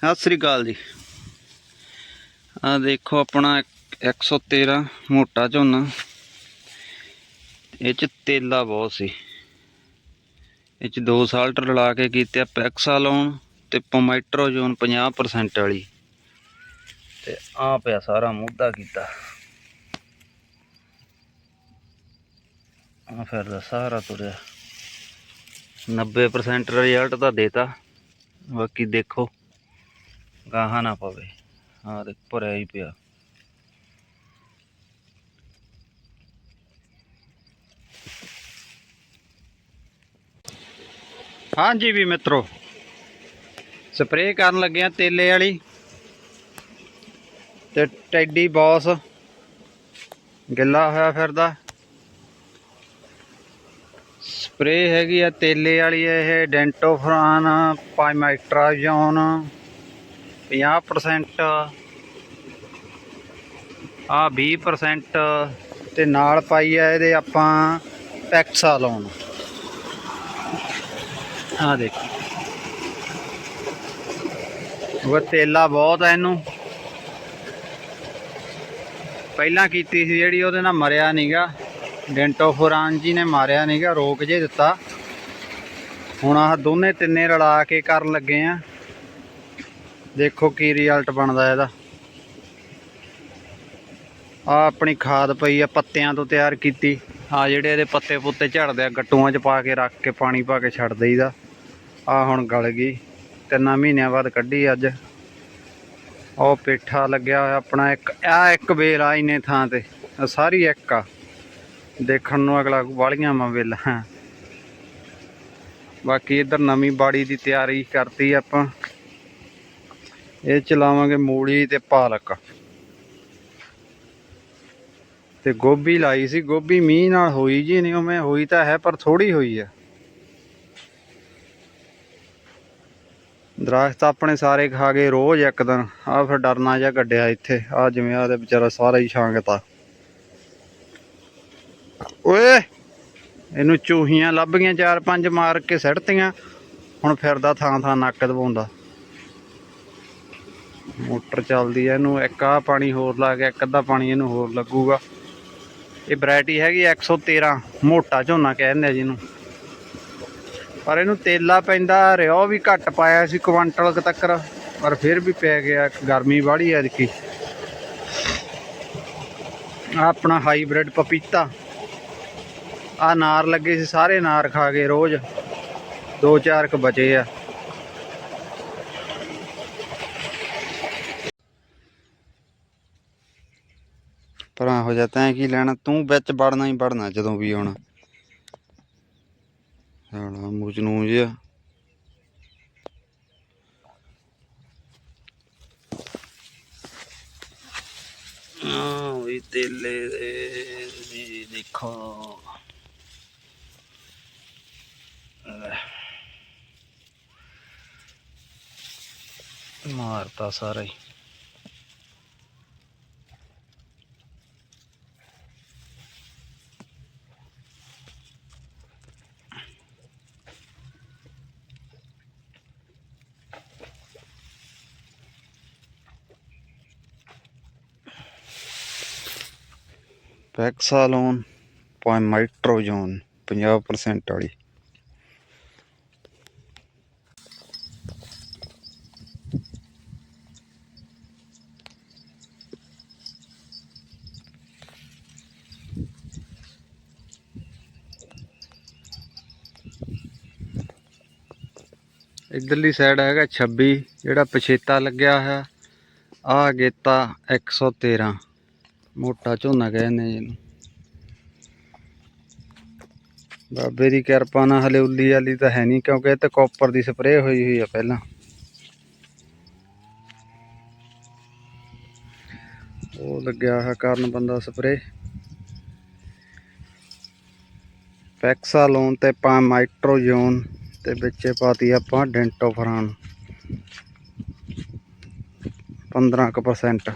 ਸਤਿ ਸ੍ਰੀ ਅਕਾਲ ਜੀ। ਆ ਦੇਖੋ ਆਪਣਾ ਇੱਕ- 113 ਮੋਟਾ ਝੋਨਾ। ਇਹ ਚ ਤੇਲਾ ਬਹੁਤ ਸੀ। ਇਹ ਚ ਦੋ ਸਾਲ ਲਾ ਕੇ ਕੀਤੇ ਪੈਕਸਾਲੋਨ ਤੇ ਪੋਮਾਈਟਰੋਜੋਨ 50% ਵਾਲੀ। ਤੇ ਆ ਪਿਆ ਸਾਰਾ ਮੁੱਦਾ ਕੀਤਾ। ਆ ਫਿਰ ਦਾ ਸਾਰਾ ਤੁਰਿਆ। 90% ਰਿਜ਼ਲਟ ਤਾਂ ਦੇਤਾ। ਬਾਕੀ ਦੇਖੋ। ਗਾਹਾਂ ਨਾ ਪਵੇ। ਹਾਂ, ਤੇ ਭਰਿਆ ਹੀ ਪਿਆ। ਹਾਂਜੀ ਵੀ ਮਿੱਤਰੋ, ਸਪਰੇਅ ਕਰਨ ਲੱਗੇ ਆ ਤੇਲੇ ਵਾਲੀ ਤੇ ਟੈਡੀ ਬੌਸ ਗਿੱਲਾ ਹੋਇਆ ਫਿਰਦਾ। ਸਪਰੇਅ ਹੈਗੀ ਆ ਤੇਲੇ ਵਾਲੀ ਇਹ ਡੈਂਟੋਫਰਾਨ, ਪਾਈਮਾਈਟਰਾਜੋਨ 50% ਆ 20% ਤੇ ਨਾਲ ਪਾਈ ਆ ਇਹਦੇ ਆਪਾਂ ਪੈਕਸਾ ਲਾਉਣ ਆ ਦੇਖੋ। ਉਹ ਤੇਲਾ ਬਹੁਤ ਆ ਇਹਨੂੰ। ਪਹਿਲਾਂ ਕੀਤੀ ਸੀ ਜਿਹੜੀ ਉਹਦੇ ਨਾਲ ਮਰਿਆ ਨਹੀਂਗਾ ਡੈਂਟੋਫੋਰਾਨ ਜੀ ਨੇ ਮਾਰਿਆ ਨਹੀਂਗਾ ਰੋਕ ਜੇ ਦਿੱਤਾ। ਹੁਣ ਆਹ ਦੋਨੇ ਤਿੰਨੇ ਰਲਾ ਕੇ ਕਰਨ ਲੱਗੇ ਆ। ਦੇਖੋ ਕੀ ਰਿਜ਼ਲਟ ਬਣਦਾ ਇਹਦਾ। ਆ ਆਪਣੀ ਖਾਦ ਪਈ ਆ, ਪੱਤਿਆਂ ਤੋਂ ਤਿਆਰ ਕੀਤੀ। ਆ ਜਿਹੜੇ ਇਹਦੇ ਪੱਤੇ ਪੁੱਤੇ ਝੜਦੇ ਆ, ਗੱਟੂਆਂ 'ਚ ਪਾ ਕੇ ਰੱਖ ਕੇ ਪਾਣੀ ਪਾ ਕੇ ਛੱਡ ਦਈਦਾ। ਆ ਹੁਣ ਗਲ ਗਈ। ਤਿੰਨਾਂ ਮਹੀਨਿਆਂ ਬਾਅਦ ਕੱਢੀ ਅੱਜ। ਉਹ ਪੇਠਾ ਲੱਗਿਆ ਹੋਇਆ ਆਪਣਾ ਇੱਕ, ਆ ਇੱਕ ਵੇਲ ਆ ਇੰਨੇ ਥਾਂ ਤੇ। ਸਾਰੀ ਇੱਕ ਆ। ਦੇਖਣ ਨੂੰ ਅਗਲਾ ਵਾਲੀਆਂ ਮਾ ਵੇਲਾਂ। ਬਾਕੀ ਇਧਰ ਨਵੀਂ ਬਾੜੀ ਦੀ ਤਿਆਰੀ ਕਰਤੀ ਆਪਾਂ। ਇਹ ਚਲਾਵਾਂਗੇ ਮੂਲੀ ਤੇ ਪਾਲਕ। ਤੇ ਗੋਭੀ ਲਾਈ ਸੀ, ਗੋਭੀ ਮੀਂਹ ਨਾਲ ਹੋਈ ਜੀ ਨਹੀਂ, ਉਵੇਂ ਹੋਈ ਤਾਂ ਹੈ, ਪਰ ਥੋੜੀ ਹੋਈ ਆ ਦਰਖਤ ਆਪਣੇ ਸਾਰੇ ਖਾ ਗਏ ਰੋਜ਼ ਇੱਕ ਦਿਨ। ਆ ਫਿਰ ਡਰਨਾ ਜਿਹਾ ਕੱਢਿਆ ਇੱਥੇ। ਆ ਜਿਵੇਂ ਆ ਤੇ ਵਿਚਾਰਾ ਸਾਰਾ ਹੀ ਛਾਂਗਤਾ। ਓਏ! ਇਹਨੂੰ ਚੂਹੀਆਂ ਲੱਭ ਗਈਆਂ, ਚਾਰ ਪੰਜ ਮਾਰ ਕੇ ਸੜਤੀਆਂ ਹੁਣ ਫਿਰਦਾ ਥਾਂ ਥਾਂ ਨੱਕ ਦਬਾਉਂਦਾ। ਮੋਟਰ ਚੱਲਦੀ ਐ ਇਹਨੂੰ ਇੱਕ ਆ ਪਾਣੀ ਹੋਰ ਲਾ ਕੇ, ਇੱਕ ਅੱਧਾ ਪਾਣੀ ਇਹਨੂੰ ਹੋਰ ਲੱਗੂਗਾ। ਇਹ ਵੈਰਾਈਟੀ ਹੈਗੀ 113 ਮੋਟਾ ਝੋਨਾ ਕਹਿੰਦੇ ਆ ਜਿਹਨੂੰ। ਪਰ ਇਹਨੂੰ ਤੇਲਾ ਪੈਂਦਾ, ਰਿਓ ਵੀ ਘੱਟ ਪਾਇਆ ਸੀ ਕੁਆਂਟਲ ਤੱਕ, ਪਰ ਫਿਰ ਵੀ ਪੈ ਗਿਆ ਗਰਮੀ ਵਾਲੀ ਐਤਕੀ ਆਹ ਆਪਣਾ ਹਾਈਬ੍ਰਿਡ ਪਪੀਤਾ। ਆ ਨਾਰ ਲੱਗੇ ਸੀ, ਸਾਰੇ ਨਾਰ ਖਾ ਗਏ ਰੋਜ਼। ਦੋ ਚਾਰ ਕ ਬਚੇ ਆ। ਭਰਾ ਹੋ ਜਾ, ਤੈਂ ਕੀ ਲੈਣਾ? ਤੂੰ ਵਿੱਚ ਵੜਨਾ ਹੀ ਵੜਨਾ ਜਦੋਂ ਵੀ ਆਉਣਾ। ਸਾਲਾ ਮੂਜਨੂ ਜਿਹਾ। ਆ ਵੀ ਤੇਲੇ ਦੇ ਦੇਖੋ। ਮਾਰਤਾ ਸਾਰਾ ਹੀ। ਪੈਕਸਾਲੋਨ ਮਾਈਟ੍ਰੋਜੋਨ 50% ਵਾਲੀ ਇਧਰਲੀ ਸਾਈਡ ਹੈਗਾ 26 ਜਿਹੜਾ ਪਛੇਤਾ ਲੱਗਿਆ ਹੋਇਆ ਆ ਗੇਤਾ 113 ਮੋਟਾ ਝੋਨਾ ਕਹਿੰਦੇ ਨੇ ਜਿਹਨੂੰ ਬਾਬੇ ਦੀ ਕਿਰਪਾ ਨਾਲ ਹਲੇ ਉੱਲੀ ਵਾਲੀ ਤਾਂ ਹੈ ਨਹੀਂ, ਕਿਉਂਕਿ ਇਹ ਤੇ ਕਾਪਰ ਦੀ ਸਪਰੇਅ ਹੋਈ ਹੋਈ ਆ ਪਹਿਲਾਂ। ਉਹ ਲੱਗਿਆ ਹੈ ਕਰਨ ਬੰਦਾ ਸਪਰੇਅ ਪੈਕਸਾਲੋਨ ਤੇ ਪਾਮਾਈਟਰੋਜੋਨ ਤੇ ਵਿੱਚ ਪਾਤੀ ਆਪਾਂ ਡੈਂਟੋਫਰਾਨ। 15%